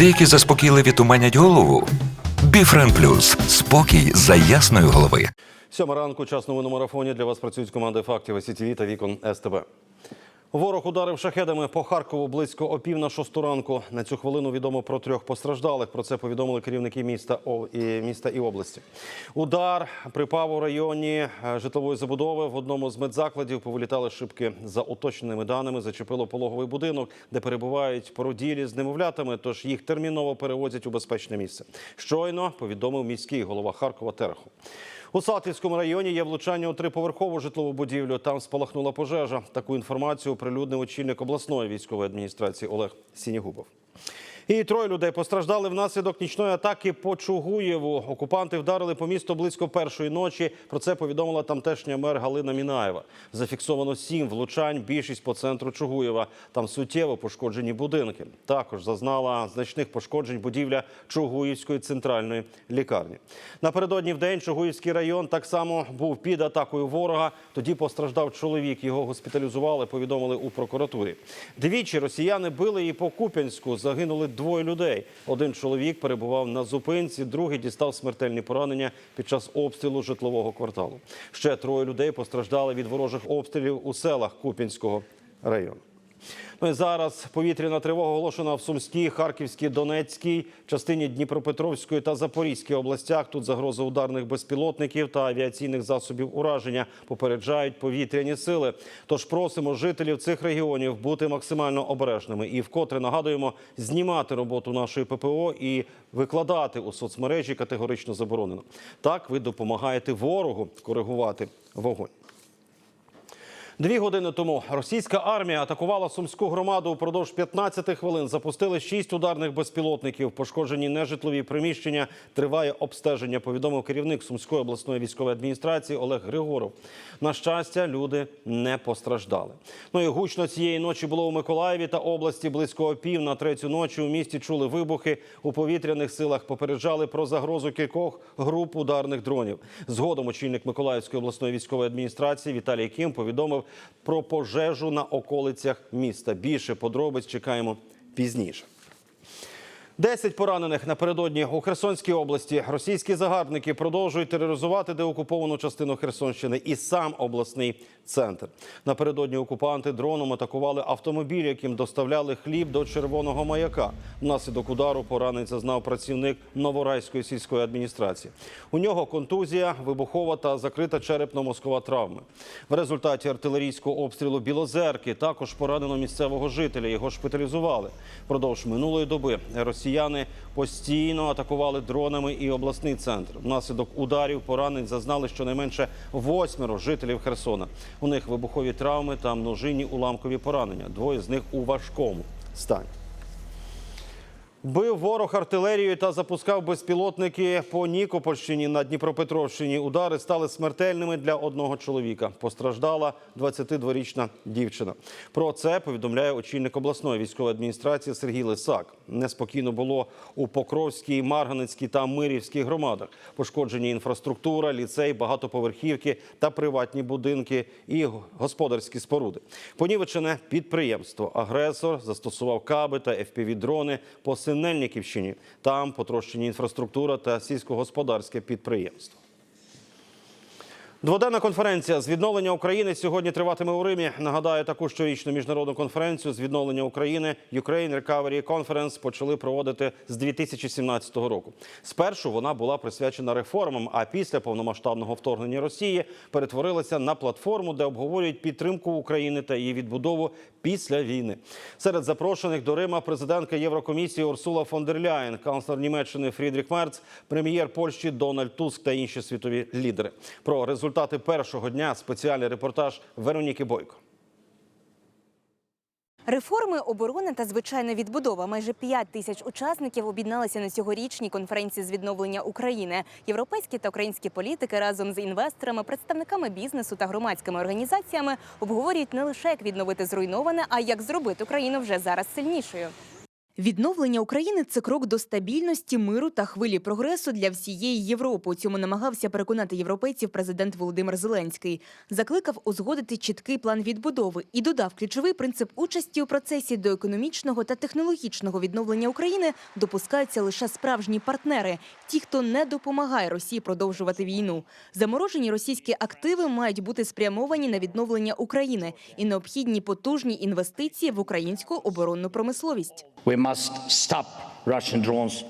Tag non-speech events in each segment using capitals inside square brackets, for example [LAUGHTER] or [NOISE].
Деякі заспокійливі туманять голову. Біфрен Плюс спокій за ясної голови. Сьома ранку, час новин марафоні. Для вас працюють команди фактів СІТВ та Вікон СТБ. Ворог ударив шахедами по Харкову близько о пів на шосту ранку. На цю хвилину відомо про трьох постраждалих. Про це повідомили керівники міста і міста і області. Удар припав у районі е, житлової забудови. В одному з медзакладів повилітали шибки. За уточненими даними зачепило пологовий будинок, де перебувають породілі з немовлятами. Тож їх терміново перевозять у безпечне місце. Щойно повідомив міський голова Харкова Терехов. У Салтівському районі є влучання у триповерхову житлову будівлю. Там спалахнула пожежа. Таку інформацію оприлюднив очільник обласної військової адміністрації Олег Сінігубов. І троє людей постраждали внаслідок нічної атаки по Чугуєву. Окупанти вдарили по місту близько першої ночі. Про це повідомила тамтешня мер Галина Мінаєва. Зафіксовано сім влучань, більшість по центру Чугуєва. Там суттєво пошкоджені будинки. Також зазнала значних пошкоджень будівля Чугуївської центральної лікарні. Напередодні в день Чугуївський район так само був під атакою ворога. Тоді постраждав чоловік. Його госпіталізували. Повідомили у прокуратурі. Двічі росіяни били і по Куп'янську. Загинули двоє людей. Один чоловік перебував на зупинці, другий дістав смертельні поранення під час обстрілу житлового кварталу. Ще троє людей постраждали від ворожих обстрілів у селах Купінського району. Ну і зараз повітряна тривога оголошена в Сумській, Харківській, Донецькій, частині Дніпропетровської та Запорізькій областях. Тут загроза ударних безпілотників та авіаційних засобів ураження попереджають повітряні сили. Тож просимо жителів цих регіонів бути максимально обережними і вкотре нагадуємо знімати роботу нашої ППО і викладати у соцмережі категорично заборонено. Так ви допомагаєте ворогу коригувати вогонь. Дві години тому російська армія атакувала сумську громаду упродовж 15 хвилин. Запустили шість ударних безпілотників. Пошкоджені нежитлові приміщення. Триває обстеження. Повідомив керівник сумської обласної військової адміністрації Олег Григоров. На щастя, люди не постраждали. Ну і гучно цієї ночі було у Миколаєві та області. Близько опів на третю ночі у місті чули вибухи. У повітряних силах попереджали про загрозу кількох груп ударних дронів. Згодом очільник Миколаївської обласної військової адміністрації Віталій Кім повідомив про пожежу на околицях міста. Більше подробиць чекаємо пізніше. Десять поранених напередодні у Херсонській області. Російські загарбники продовжують тероризувати деокуповану частину Херсонщини і сам обласний центр. Напередодні окупанти дроном атакували автомобіль, яким доставляли хліб до червоного маяка. Внаслідок удару поранень зазнав працівник Новорайської сільської адміністрації. У нього контузія, вибухова та закрита черепно-мозкова травми. В результаті артилерійського обстрілу Білозерки також поранено місцевого жителя. Його шпиталізували. Продовж минулої доби росіяни постійно атакували дронами і обласний центр. Внаслідок ударів поранень зазнали щонайменше восьмеро жителів Херсона. У них вибухові травми та множинні уламкові поранення. Двоє з них у важкому стані. Бив ворог артилерією та запускав безпілотники по Нікопольщині на Дніпропетровщині. Удари стали смертельними для одного чоловіка. Постраждала 22-річна дівчина. Про це повідомляє очільник обласної військової адміністрації Сергій Лисак. Неспокійно було у Покровській, Марганецькій та Мирівській громадах. Пошкоджені інфраструктура, ліцей, багатоповерхівки та приватні будинки і господарські споруди. Понівечене підприємство. Агресор застосував каби та FPV-дрони по Синельниківщині. Там потрощені інфраструктура та сільськогосподарське підприємство. Дводенна конференція з відновлення України сьогодні триватиме у Римі. Нагадаю, таку щорічну міжнародну конференцію з відновлення України Ukraine Recovery Conference почали проводити з 2017 року. Спершу вона була присвячена реформам, а після повномасштабного вторгнення Росії перетворилася на платформу, де обговорюють підтримку України та її відбудову після війни. Серед запрошених до Рима президентка Єврокомісії Урсула фон дер Ляєн, канцлер Німеччини Фрідріх Мерц, прем'єр Польщі Дональд Туск та інші світові лідери. Про результати першого дня спеціальний репортаж Вероніки Бойко. Реформи оборони та звичайна відбудова. Майже 5 тисяч учасників об'єдналися на цьогорічній конференції з відновлення України. Європейські та українські політики разом з інвесторами, представниками бізнесу та громадськими організаціями обговорюють не лише як відновити зруйноване, а як зробити Україну вже зараз сильнішою. Відновлення України це крок до стабільності, миру та хвилі прогресу для всієї Європи. У цьому намагався переконати європейців президент Володимир Зеленський. Закликав узгодити чіткий план відбудови і додав ключовий принцип участі у процесі до економічного та технологічного відновлення України допускаються лише справжні партнери, ті, хто не допомагає Росії продовжувати війну. Заморожені російські активи мають бути спрямовані на відновлення України і необхідні потужні інвестиції в українську оборонну промисловість. must stop Russian drones.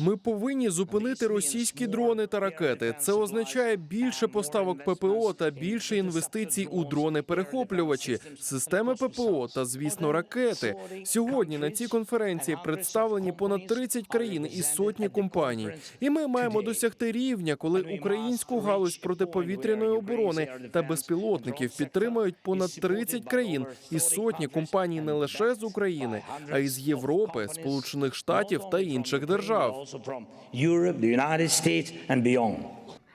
Ми повинні зупинити російські дрони та ракети. Це означає більше поставок ППО та більше інвестицій у дрони-перехоплювачі, системи ППО та, звісно, ракети. Сьогодні на цій конференції представлені понад 30 країн і сотні компаній. І ми маємо досягти рівня, коли українську галузь протиповітряної оборони та безпілотників підтримують понад 30 країн і сотні компаній не лише з України, а й з Європи, Сполучених Штатів та інших держав.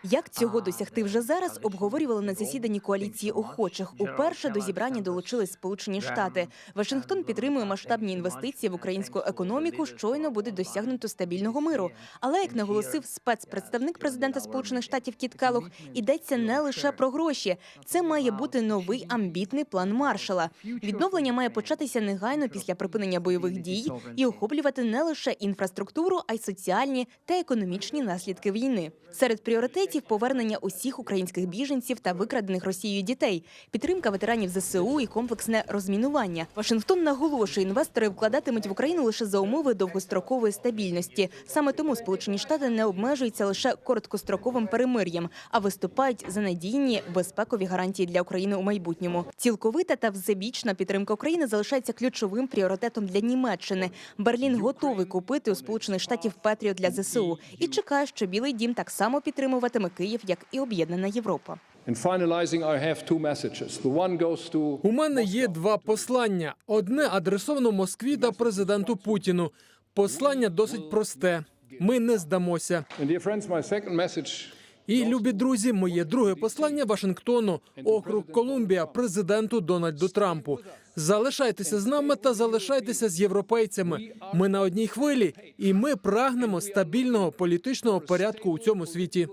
Як цього досягти вже зараз, обговорювали на засіданні коаліції охочих. Уперше до зібрання долучились Сполучені Штати. Вашингтон підтримує масштабні інвестиції в українську економіку. Щойно буде досягнуто стабільного миру. Але як наголосив спецпредставник президента Сполучених Штатів Кіт Келлог, йдеться не лише про гроші. Це має бути новий амбітний план Маршала. Відновлення має початися негайно після припинення бойових дій і охоплювати не лише інфраструктуру, а й соціальні та економічні наслідки війни. Серед пріоритетів повернення усіх українських біженців та викрадених Росією дітей, підтримка ветеранів ЗСУ і комплексне розмінування. Вашингтон наголошує, інвестори вкладатимуть в Україну лише за умови довгострокової стабільності. Саме тому Сполучені Штати не обмежуються лише короткостроковим перемир'ям, а виступають за надійні безпекові гарантії для України у майбутньому. Цілковита та всебічна підтримка України залишається ключовим пріоритетом для Німеччини. Берлін готовий купити у Сполучених Штатів Петріот для ЗСУ і чекає, що Білий Дім так само підтримуватиме Київ, як і об'єднана Європа. У мене є два послання: одне адресовано Москві та президенту Путіну. Послання досить просте. Ми не здамося. І любі друзі, моє друге послання Вашингтону, округ Колумбія, президенту Дональду Трампу. Залишайтеся з нами та залишайтеся з європейцями. Ми на одній хвилі, і ми прагнемо стабільного політичного порядку у цьому світі.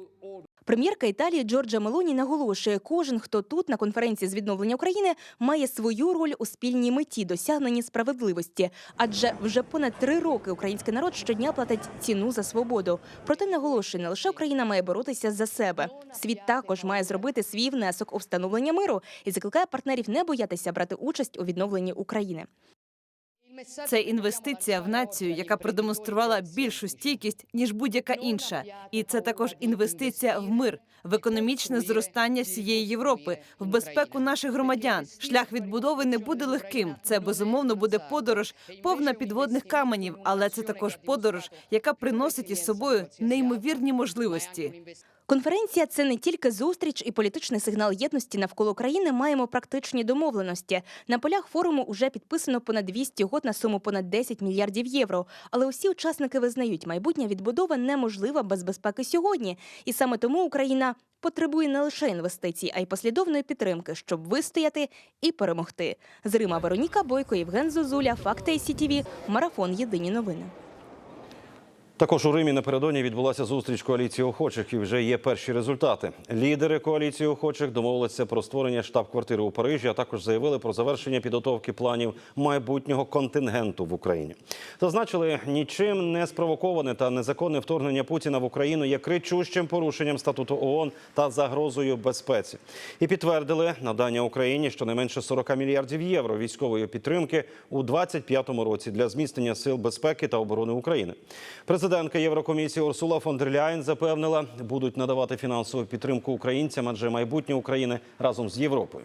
Прем'єрка Італії Джорджа Мелоні наголошує, кожен, хто тут на конференції з відновлення України, має свою роль у спільній меті досягненні справедливості. Адже вже понад три роки український народ щодня платить ціну за свободу. Проте наголошує, не лише Україна має боротися за себе. Світ також має зробити свій внесок у встановлення миру і закликає партнерів не боятися брати участь у відновленні України. Це інвестиція в націю, яка продемонструвала більшу стійкість ніж будь-яка інша, і це також інвестиція в мир, в економічне зростання всієї Європи, в безпеку наших громадян. Шлях відбудови не буде легким. Це безумовно буде подорож, повна підводних каменів, але це також подорож, яка приносить із собою неймовірні можливості. Конференція це не тільки зустріч і політичний сигнал єдності навколо країни. Маємо практичні домовленості. На полях форуму вже підписано понад 200 угод на суму понад 10 мільярдів євро. Але усі учасники визнають, майбутня відбудова неможлива без безпеки сьогодні. І саме тому Україна потребує не лише інвестицій, а й послідовної підтримки, щоб вистояти і перемогти. З Рима Вероніка Бойко, Євген Зозуля, Факти СІТІВІ, Марафон. Єдині новини. Також у Римі напередодні відбулася зустріч коаліції охочих і вже є перші результати. Лідери коаліції охочих домовилися про створення штаб-квартири у Парижі, а також заявили про завершення підготовки планів майбутнього контингенту в Україні. Зазначили, нічим не спровоковане та незаконне вторгнення Путіна в Україну є кричущим порушенням статуту ООН та загрозою безпеці. І підтвердили надання Україні щонайменше 40 мільярдів євро військової підтримки у 2025 році для зміцнення сил безпеки та оборони України. Президентка Єврокомісії Урсула фон дер Ляйн запевнила, будуть надавати фінансову підтримку українцям, адже майбутнє України разом з Європою.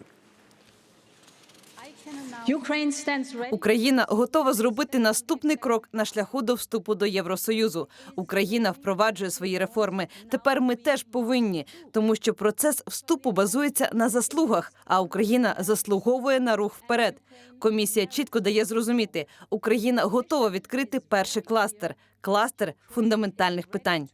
Україна готова зробити наступний крок на шляху до вступу до Євросоюзу. Україна впроваджує свої реформи. Тепер ми теж повинні, тому що процес вступу базується на заслугах, а Україна заслуговує на рух вперед. Комісія чітко дає зрозуміти, Україна готова відкрити перший кластер кластер фундаментальних питань.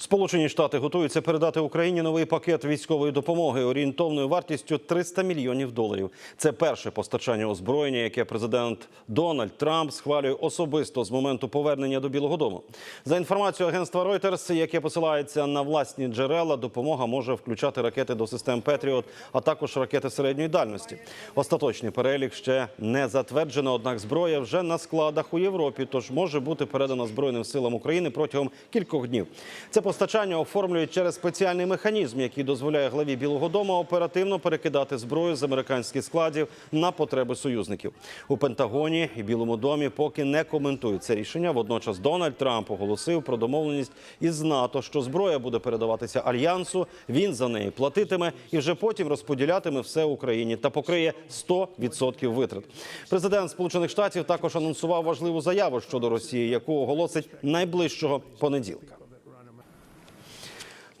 Сполучені Штати готуються передати Україні новий пакет військової допомоги орієнтовною вартістю 300 мільйонів доларів. Це перше постачання озброєння, яке президент Дональд Трамп схвалює особисто з моменту повернення до Білого Дому. За інформацією агентства Reuters, яке посилається на власні джерела, допомога може включати ракети до систем Петріот, а також ракети середньої дальності. Остаточний перелік ще не затверджено, однак зброя вже на складах у Європі, тож може бути передана Збройним силам України протягом кількох днів. Це постачання оформлюють через спеціальний механізм, який дозволяє главі Білого Дому оперативно перекидати зброю з американських складів на потреби союзників. У Пентагоні і Білому домі поки не коментують це рішення. Водночас Дональд Трамп оголосив про домовленість із НАТО, що зброя буде передаватися альянсу. Він за неї платитиме і вже потім розподілятиме все Україні та покриє 100% витрат. Президент Сполучених Штатів також анонсував важливу заяву щодо Росії, яку оголосить найближчого понеділка.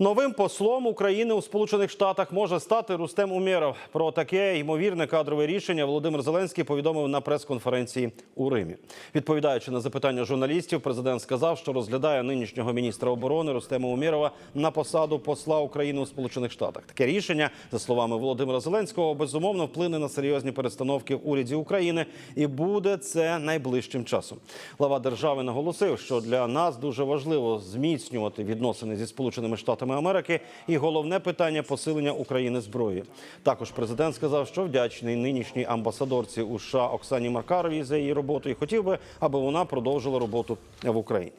Новим послом України у Сполучених Штатах може стати Рустем Умєров. Про таке ймовірне кадрове рішення Володимир Зеленський повідомив на прес-конференції у Римі. Відповідаючи на запитання журналістів, президент сказав, що розглядає нинішнього міністра оборони Рустема Умєрова на посаду посла України у Сполучених Штатах. Таке рішення, за словами Володимира Зеленського, безумовно вплине на серйозні перестановки в уряді України, і буде це найближчим часом. Глава держави наголосив, що для нас дуже важливо зміцнювати відносини зі Сполученими Штатами Америки, і головне питання посилення України зброї. Також президент сказав, що вдячний нинішній амбасадорці у США Оксані Маркаровій за її роботу і хотів би, аби вона продовжила роботу в Україні.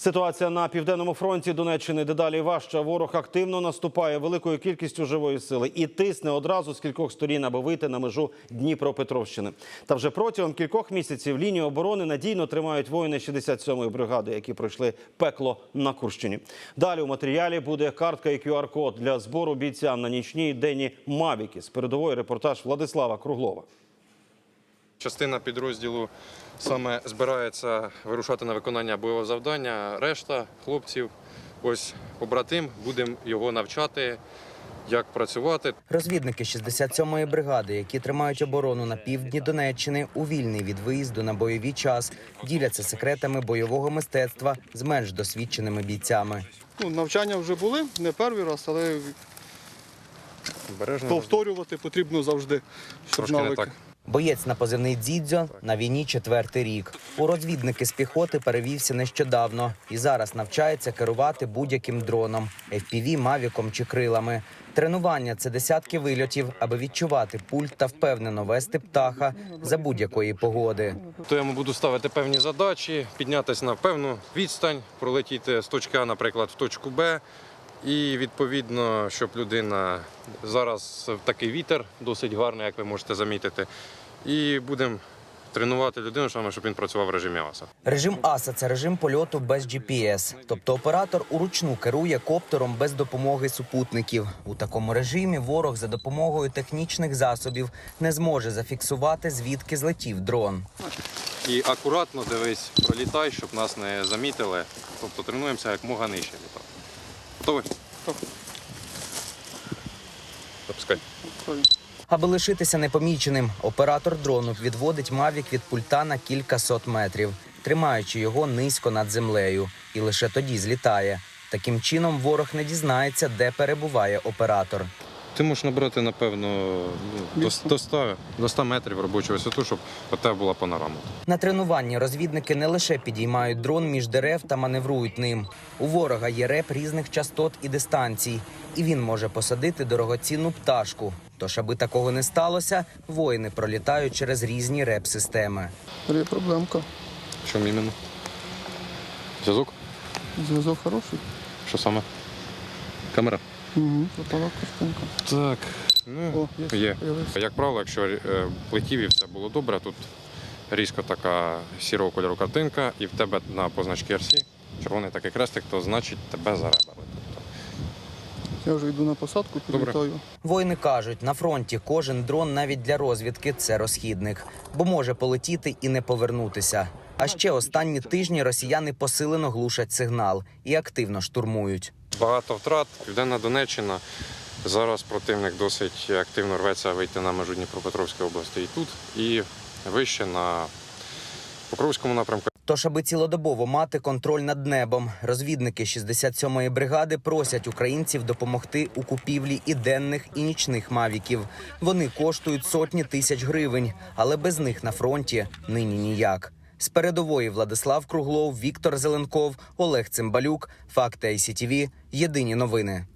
Ситуація на південному фронті Донеччини дедалі важча. Ворог активно наступає великою кількістю живої сили і тисне одразу з кількох сторін, аби вийти на межу Дніпропетровщини. Та вже протягом кількох місяців лінію оборони надійно тримають воїни 67-ї бригади, які пройшли пекло на Курщині. Далі у матеріалі буде картка і QR-код для збору бійцям на нічні і мавіки. З передової репортаж Владислава Круглова. Частина підрозділу саме збирається вирушати на виконання бойового завдання. Решта хлопців, ось побратим, будемо його навчати, як працювати. Розвідники 67-ї бригади, які тримають оборону на півдні Донеччини, у вільний від виїзду на бойовий час, діляться секретами бойового мистецтва з менш досвідченими бійцями. Ну, навчання вже були не перший раз, але Бережно повторювати потрібно завжди, щоб трошки не так. Боєць на позивний Дзідзьо на війні четвертий рік. У розвідники з піхоти перевівся нещодавно і зараз навчається керувати будь-яким дроном FPV, мавіком чи крилами. Тренування це десятки вильотів, аби відчувати пульт та впевнено вести птаха за будь-якої погоди. То я буду ставити певні задачі, піднятися на певну відстань, пролетіти з точки А, наприклад, в точку Б. І відповідно, щоб людина зараз такий вітер досить гарний, як ви можете замітити. І будемо тренувати людину, щоб він працював в режимі АСА. Режим АСА це режим польоту без GPS, тобто оператор уручну керує коптером без допомоги супутників. У такому режимі ворог за допомогою технічних засобів не зможе зафіксувати звідки злетів дрон. І акуратно дивись, пролітай, щоб нас не замітили. Тобто тренуємося як мога нижче літати. Готовий? Запускай. Аби лишитися непоміченим, оператор дрону відводить мавік від пульта на кілька сот метрів, тримаючи його низько над землею, і лише тоді злітає. Таким чином ворог не дізнається, де перебуває оператор. Ти можеш набрати, напевно, ну, до, до, 100, до 100 метрів робочу висоту, щоб у тебе була панорама. На тренуванні розвідники не лише підіймають дрон між дерев та маневрують ним. У ворога є реп різних частот і дистанцій, і він може посадити дорогоцінну пташку. Тож, аби такого не сталося, воїни пролітають через різні реп-системи. Є проблемка. Що іменно? Зв'язок? Зв'язок хороший. Що саме? Камера? Угу. Картинка. Так. Ну, О, є. є. Як правило, якщо е, летів і все було добре, тут різко така сірого кольору картинка, і в тебе на позначці RC червоний такий крестик, то значить тебе заребали. Тобто, Я вже йду на посадку, підлітаю. Воїни кажуть, на фронті кожен дрон навіть для розвідки це розхідник, бо може полетіти і не повернутися. А ще останні тижні росіяни посилено глушать сигнал і активно штурмують. Багато втрат. Південна Донеччина. Зараз противник досить активно рветься вийти на межу Дніпропетровської області і тут, і вище на Покровському напрямку. Тож, аби цілодобово мати контроль над небом, розвідники 67-ї бригади просять українців допомогти у купівлі і денних, і нічних мавіків. Вони коштують сотні тисяч гривень, але без них на фронті нині ніяк. З передової Владислав Круглов, Віктор Зеленков, Олег Цимбалюк. Факти ICTV. Єдині новини.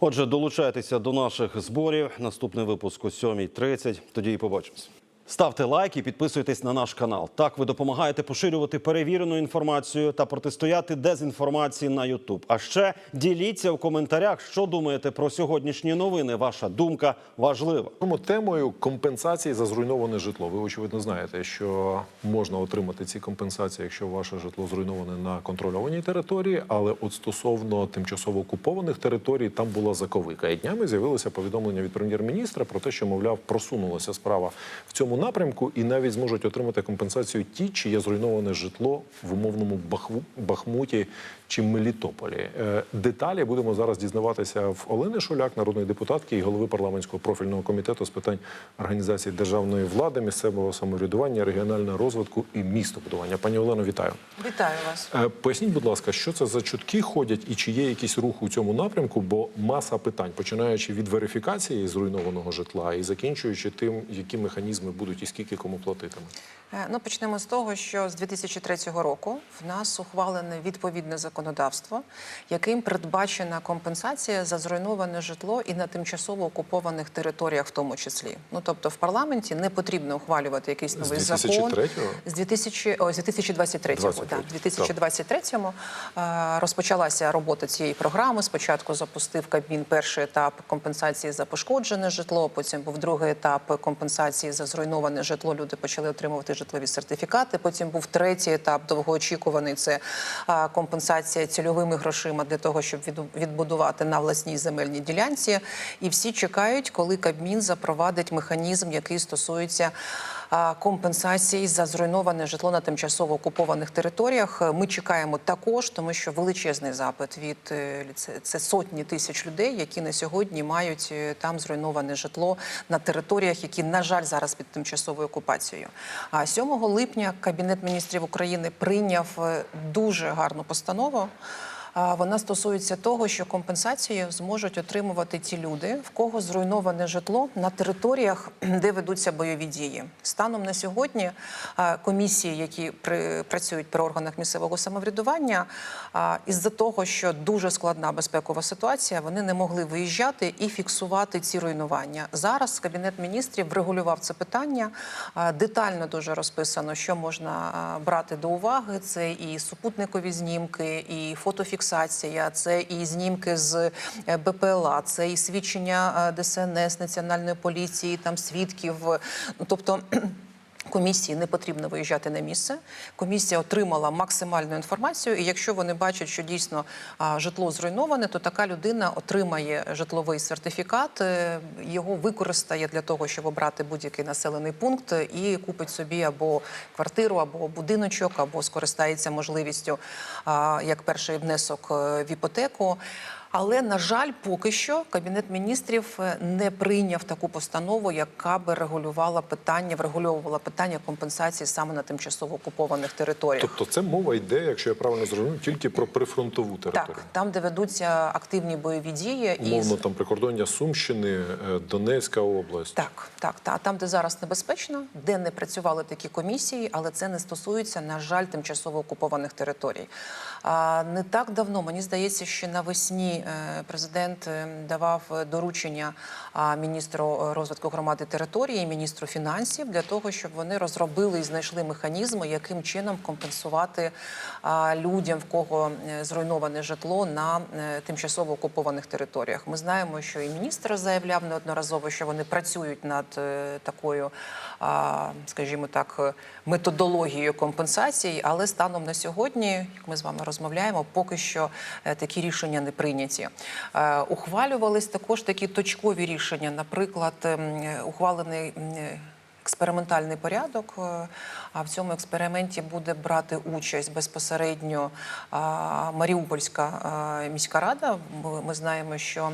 Отже, долучайтеся до наших зборів. Наступний випуск о 7.30. Тоді і побачимось. Ставте лайк і підписуйтесь на наш канал. Так ви допомагаєте поширювати перевірену інформацію та протистояти дезінформації на YouTube. А ще діліться в коментарях, що думаєте про сьогоднішні новини. Ваша думка важлива. Темою компенсації за зруйноване житло. Ви очевидно знаєте, що можна отримати ці компенсації, якщо ваше житло зруйноване на контрольованій території. Але от стосовно тимчасово окупованих територій, там була заковика. І днями з'явилося повідомлення від прем'єр-міністра про те, що мовляв просунулася справа в цьому напрямку, і навіть зможуть отримати компенсацію ті, чиє зруйноване житло в умовному Бахмуті чи Мелітополі. Е, Деталі будемо зараз дізнаватися в Олени Шуляк, народної депутатки і голови парламентського профільного комітету з питань організації державної влади, місцевого самоврядування, регіонального розвитку і містобудування. Пані Олено, вітаю. Вітаю вас. Е, Поясніть, будь ласка, що це за чутки ходять і чи є якийсь рух у цьому напрямку? Бо маса питань, починаючи від верифікації зруйнованого житла і закінчуючи тим, які механізми будуть і скільки кому платитиме. Е, Ну, почнемо з того, що з 2003 року в нас ухвалене відповідне законодавство, яким передбачена компенсація за зруйноване житло і на тимчасово окупованих територіях, в тому числі. Ну тобто, в парламенті не потрібно ухвалювати якийсь новий закон 2003-го? з 2000, о, з 2023 23-го. так, 2023-му е, розпочалася робота цієї програми. Спочатку запустив Кабмін перший етап компенсації за пошкоджене житло. Потім був другий етап компенсації за зруйноване житло. Люди почали отримувати житлові сертифікати. Потім був третій етап, довгоочікуваний. Це компенсація цільовими грошима для того, щоб відбудувати на власній земельній ділянці. І всі чекають, коли Кабмін запровадить механізм, який стосується а, компенсації за зруйноване житло на тимчасово окупованих територіях. Е, Ми чекаємо також, тому що величезний запит від е, це, сотні тисяч людей, які на сьогодні мають е, там зруйноване житло на територіях, які на жаль зараз під тимчасовою окупацією. А 7 липня Кабінет міністрів України прийняв дуже гарну постанову. Вона стосується того, що компенсацію зможуть отримувати ті люди, в кого зруйноване житло на територіях, [CLEARS THROAT] де ведуться бойові дії. Станом на сьогодні комісії, які працюють при органах місцевого самоврядування, із-за того, що дуже складна безпекова ситуація, вони не могли виїжджати і фіксувати ці руйнування. Зараз кабінет міністрів врегулював це питання. Детально дуже розписано, що можна брати до уваги. Це і супутникові знімки, і фотофіксація, це і знімки з е, БПЛА, це і свідчення е, ДСНС, національної поліції, там свідків. Ну тобто. Комісії не потрібно виїжджати на місце. Комісія отримала максимальну інформацію, і якщо вони бачать, що дійсно житло зруйноване, то така людина отримає житловий сертифікат, е, його використає для того, щоб обрати будь-який населений пункт і купить собі або квартиру, або будиночок, або скористається можливістю як перший внесок е, в іпотеку. Але на жаль, поки що кабінет міністрів е, не прийняв таку постанову, яка би регулювала питання, врегульовувала питання компенсації саме на тимчасово окупованих територіях. Тобто, це мова йде, якщо я правильно зрозумів, тільки про прифронтову територію. Так, там, де ведуться активні бойові дії, Умовно, там прикордоння Сумщини, е, Донецька область. Так, так, та там, де зараз небезпечно, де не працювали такі комісії, але це не стосується, на жаль, тимчасово окупованих територій. Не так давно мені здається, що навесні е, президент е, давав доручення міністру розвитку громади території, міністру фінансів для того, щоб вони розробили і знайшли механізми, яким чином компенсувати людям, в кого е, зруйноване житло на тимчасово окупованих територіях. Ми знаємо, що і міністр заявляв неодноразово, що вони працюють над такою, скажімо так, методологією компенсації, але станом на сьогодні, як ми з вами розмовляємо, поки що е, такі рішення не прийняті. Е, Ухвалювались також такі точкові рішення, наприклад, ем, ухвалений. Експериментальний порядок, е, а в цьому експерименті буде брати участь безпосередньо Маріупольська міська рада. Ми, знаємо, що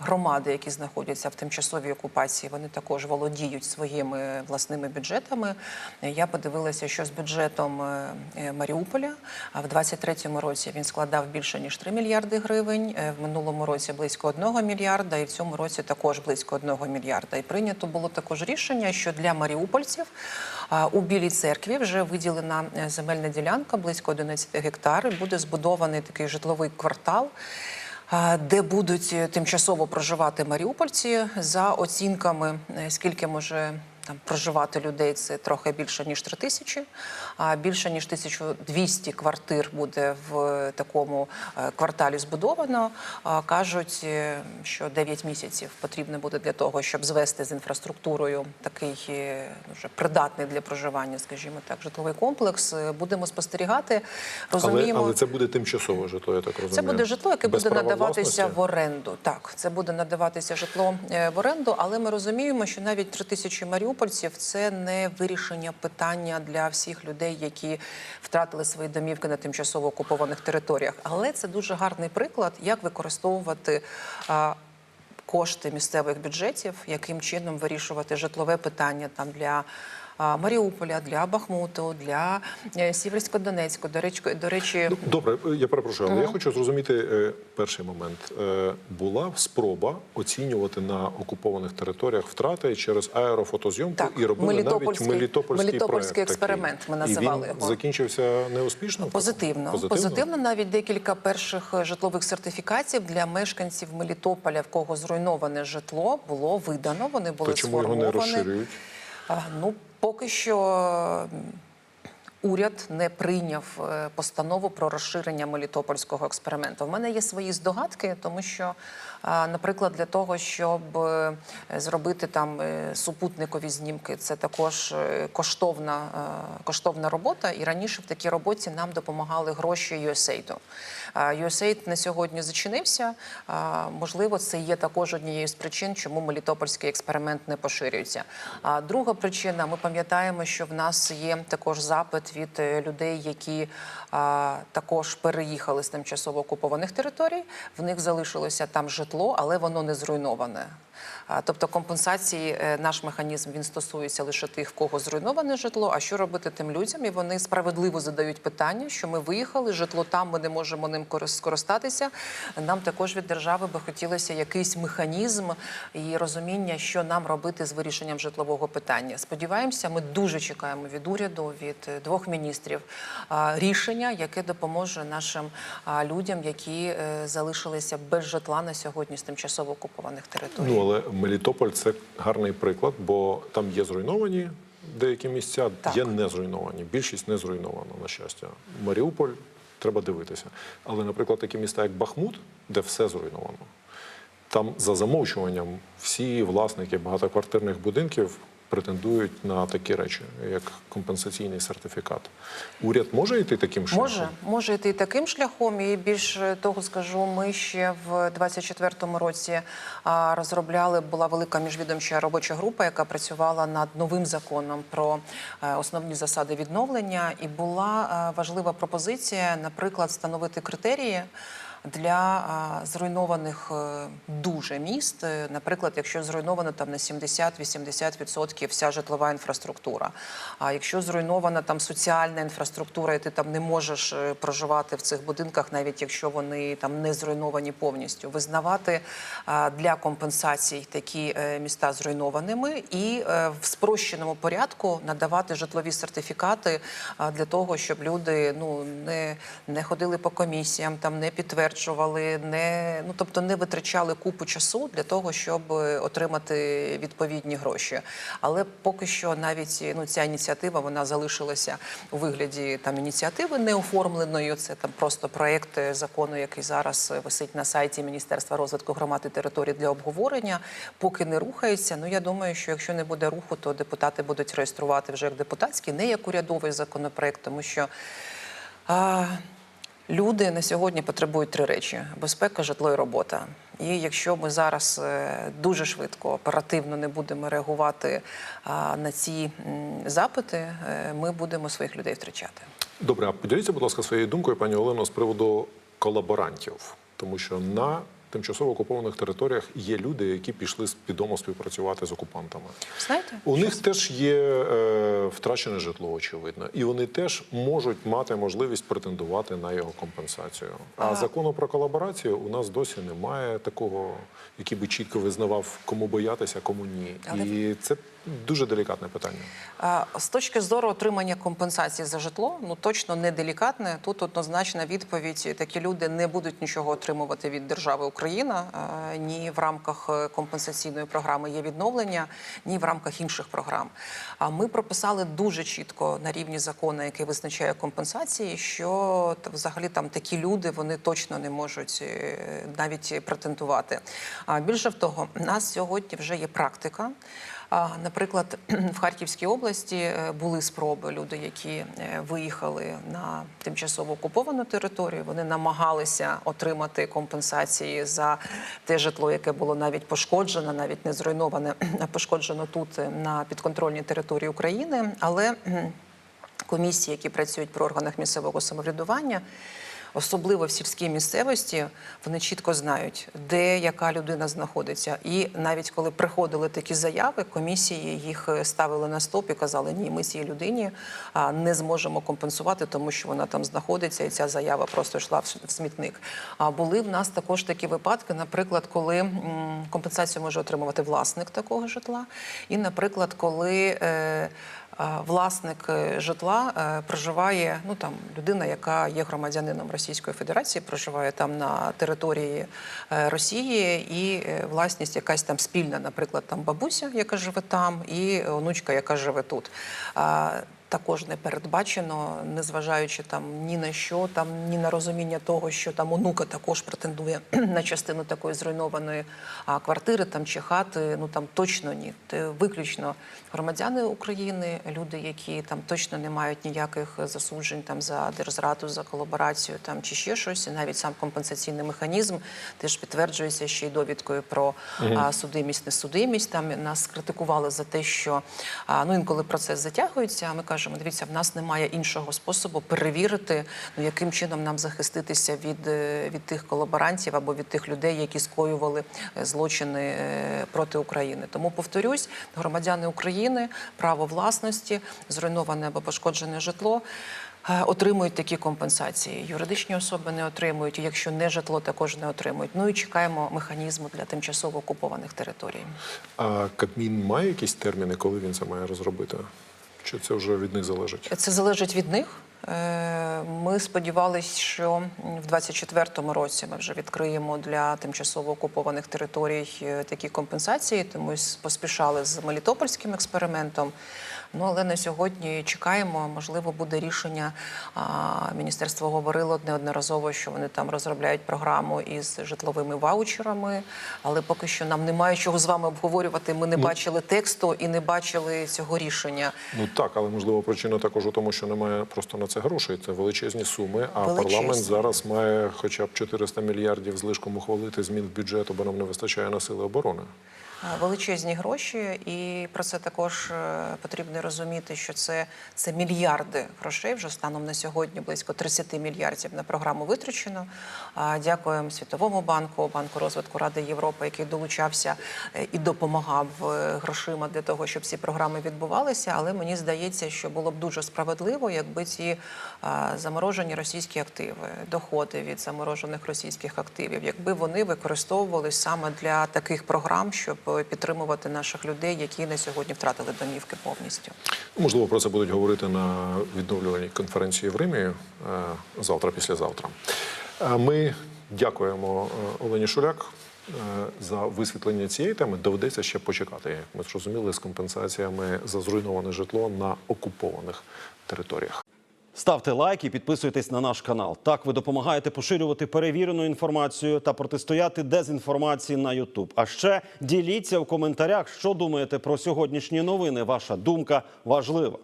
громади, які знаходяться в тимчасовій окупації, вони також володіють своїми власними бюджетами. Я подивилася, що з бюджетом е, е, Маріуполя в 23-му році він складав більше ніж 3 мільярди гривень. е, В минулому році близько 1 мільярда, і в цьому році також близько 1 мільярда. І прийнято було також рішення, що для маріупольців у Білій церкві вже виділена земельна ділянка близько 11 гектар. Буде збудований такий житловий квартал. Де будуть е, тимчасово проживати маріупольці за оцінками, е, скільки може там проживати людей, це трохи більше ніж 3 тисячі, а більше ніж 1200 квартир буде в такому е, кварталі збудовано. Кажуть, е, що 9 місяців потрібно буде для того, щоб звести з інфраструктурою такий е, вже придатний для проживання, скажімо так, житловий комплекс. Е, Будемо спостерігати. Розуміємо, але це буде тимчасове житло, я так розумію. це буде житло, яке Без буде надаватися власності? в оренду. Так, це буде надаватися житло е, в оренду, але ми розуміємо, що навіть три тисячі маріупольців це не вирішення питання для всіх людей, які втратили свої домівки на тимчасово окупованих територіях. Але це дуже гарний приклад, як використовувати. а, Кошти місцевих бюджетів, яким чином вирішувати житлове питання там для Маріуполя, для Бахмуту, для е, Сіверсько-Донецьку. До речі, до речі, Ну, Добре, е, я перепрошую, але я хочу зрозуміти е, перший момент. Була спроба оцінювати на окупованих територіях втрати через аерофотозйомку Так, і робили навіть Мелітопольський- мелітопольський, Мелітопольський проект експеримент ми називали і він його. закінчився неуспішно? Позитивно. Позитивно. навіть декілька перших житлових сертифікатів для мешканців Мелітополя, в кого зруйноване житло, було видано. Вони були То чому його не сформовані. розширюють? А, Ну, поки що уряд не прийняв е, постанову про розширення мелітопольського експерименту. В мене є свої здогадки, тому що, наприклад, для того, щоб е, зробити там е, супутникові знімки, це також коштовна, коштовна робота. І раніше в такій роботі нам допомагали гроші USAID. USAID на сьогодні зачинився. Можливо, це є також однією з причин, чому мелітопольський експеримент не поширюється. А друга причина: ми пам'ятаємо, що в нас є також запит від е, людей, які також переїхали з тимчасово окупованих територій. В них залишилося там житло, але воно не зруйноване. Тобто компенсації е, наш механізм він стосується лише тих, в кого зруйноване житло. А що робити тим людям? І вони справедливо задають питання, що ми виїхали, житло там, ми не можемо ним корис- скористатися. Нам також від держави би хотілося якийсь механізм і розуміння, що нам робити з вирішенням житлового питання. Сподіваємося, ми дуже чекаємо від уряду, від е, двох міністрів рішення, яке допоможе нашим людям, які е, залишилися без житла на сьогодні з тимчасово окупованих територій. Ну але Мелітополь це гарний приклад, бо там є зруйновані деякі місця, Так. є не зруйновані. Більшість не зруйнована, на щастя. Маріуполь треба дивитися. Але, наприклад, такі міста, як Бахмут, де все зруйновано, там за замовчуванням всі власники багатоквартирних будинків претендують на такі речі, як компенсаційний сертифікат. Уряд може йти таким шляхом? Може, може йти таким шляхом, і більше того скажу, ми ще в 24-му році розробляли. Була велика міжвідомча робоча група, яка працювала над новим законом про е, основні засади відновлення. І була е, важлива пропозиція, наприклад, встановити критерії. Для зруйнованих е, дуже міст, Е, наприклад, якщо зруйновано там на 70-80% вся житлова інфраструктура. А якщо зруйнована там соціальна інфраструктура, і ти там не можеш е, проживати в цих будинках, навіть якщо вони там не зруйновані повністю, визнавати для компенсацій такі міста зруйнованими і в спрощеному порядку надавати житлові сертифікати для того, щоб люди ну не, не ходили по комісіям, там не підтверджували, не ну тобто не витрачали купу часу для того, щоб е, отримати відповідні гроші. Але поки що навіть ну ця ініціатива вона залишилася у вигляді там ініціативи неоформленої. Це там просто проект е, закону, який зараз е, висить на сайті Міністерства розвитку громад і територій для обговорення. Поки не рухається. Ну я думаю, що якщо не буде руху, то депутати будуть реєструвати вже як депутатський, не як урядовий законопроект, тому що. Люди на сьогодні потребують три речі: безпека, житло і робота. І якщо ми зараз е, дуже швидко, оперативно не будемо реагувати на ці запити, е, ми будемо своїх людей втрачати. Добре, а поділіться, будь ласка, своєю думкою, пані Олено, з приводу колаборантів, тому що на тимчасово окупованих територіях є люди, які пішли свідомо співпрацювати з окупантами. Знаєте, У них теж є е, втрачене житло, очевидно, і вони теж можуть мати можливість претендувати на його компенсацію. А, закону про колаборацію у нас досі немає такого, який би чітко визнавав, кому боятися, кому ні. Але- І це дуже делікатне питання. З точки зору отримання компенсації за житло, ну точно не делікатне. Тут однозначна відповідь: такі люди не будуть нічого отримувати від держави Україна ні в рамках е, компенсаційної програми є відновлення, ні в рамках інших програм. А ми прописали дуже чітко на рівні закону, який визначає компенсації, що взагалі там такі люди вони точно не можуть е, навіть претендувати. А більше того, у нас сьогодні вже є практика. Наприклад, [CLEARS THROAT] в Харківській області е, були спроби люди, які е, виїхали на тимчасово окуповану територію. Вони намагалися отримати компенсації за те житло, яке було навіть пошкоджено, навіть не зруйноване, [CLEARS THROAT] а пошкоджено тут е, на підконтрольній території України. Але комісії, які працюють при органах місцевого самоврядування. Особливо в сільській місцевості вони чітко знають, де яка людина знаходиться. І навіть коли приходили такі заяви, комісії їх е, ставили на стоп і казали, ні, ми цій людині не зможемо компенсувати, тому що вона там знаходиться, і ця заява просто йшла в смітник. А були в нас також такі випадки, наприклад, коли компенсацію може отримувати власник такого житла, і, наприклад, коли. Е, Власник е, житла е, проживає, ну там людина, яка є громадянином Російської Федерації, проживає там на території Росії, і власність якась там спільна, наприклад, там бабуся, яка живе там, і онучка, яка живе тут. Також не передбачено, незважаючи там ні на що, там ні на розуміння того, що там онука також претендує [CLEARS THROAT] на частину такої зруйнованої квартири там чи хати. Ну там точно ні. Те виключно громадяни України, люди, які там точно не мають ніяких засуджень там за держзраду, за колаборацію там чи ще щось. І навіть сам компенсаційний механізм теж підтверджується ще й довідкою про а, судимість, несудимість. Там нас критикували за те, що а, ну інколи процес затягується. а Ми кажемо, дивіться, в нас немає іншого способу перевірити, ну яким чином нам захиститися від, е, від тих колаборантів або від тих людей, які скоювали е, злочини е, проти України. Тому повторюсь, громадяни України, право власності, зруйноване або пошкоджене житло. Отримують такі компенсації. Юридичні особи не отримують, якщо не житло, також не отримують. Ну і чекаємо механізму для тимчасово окупованих територій. А Кабмін має якісь терміни, коли він це має розробити? Чи це вже від них залежить? Це залежить від них. Е, Ми сподівалися, що в 24-му році ми вже відкриємо для тимчасово окупованих територій е, такі компенсації, тому поспішали з Мелітопольським експериментом. Ну але на сьогодні чекаємо. Можливо, буде рішення. Міністерство говорило неодноразово, що вони там розробляють програму із житловими ваучерами. Але поки що нам немає чого з вами обговорювати. Ми не бачили тексту і не бачили цього рішення. Ну так, але можливо причина також у тому, що немає просто на це грошей. Це величезні суми. А Величезні. парламент зараз має хоча б 400 мільярдів злишком ухвалити змін в бюджет, бо нам не вистачає на сили оборони. Е, величезні гроші, і про це також е, потрібно розуміти, що це, це мільярди грошей. Вже станом на сьогодні близько 30 мільярдів на програму витрачено. Дякуємо Світовому банку, банку розвитку Ради Європи, який долучався е, і допомагав е, грошима для того, щоб ці програми відбувалися. Але мені здається, що було б дуже справедливо, якби ці заморожені російські активи, доходи від заморожених російських активів, якби вони використовувались саме для таких програм, щоб е, підтримувати наших людей, які на сьогодні втратили домівки повністю. Можливо, про це будуть говорити на відновлюваній конференції в Римі е, завтра, післязавтра. Ми дякуємо е, Олені Шуляк. е, За висвітлення цієї теми доведеться ще почекати, як ми зрозуміли, з компенсаціями за зруйноване житло на окупованих територіях. Ставте лайк і підписуйтесь на наш канал. Так ви допомагаєте поширювати перевірену інформацію та протистояти дезінформації на YouTube. А ще діліться в коментарях, що думаєте про сьогоднішні новини. Ваша думка важлива.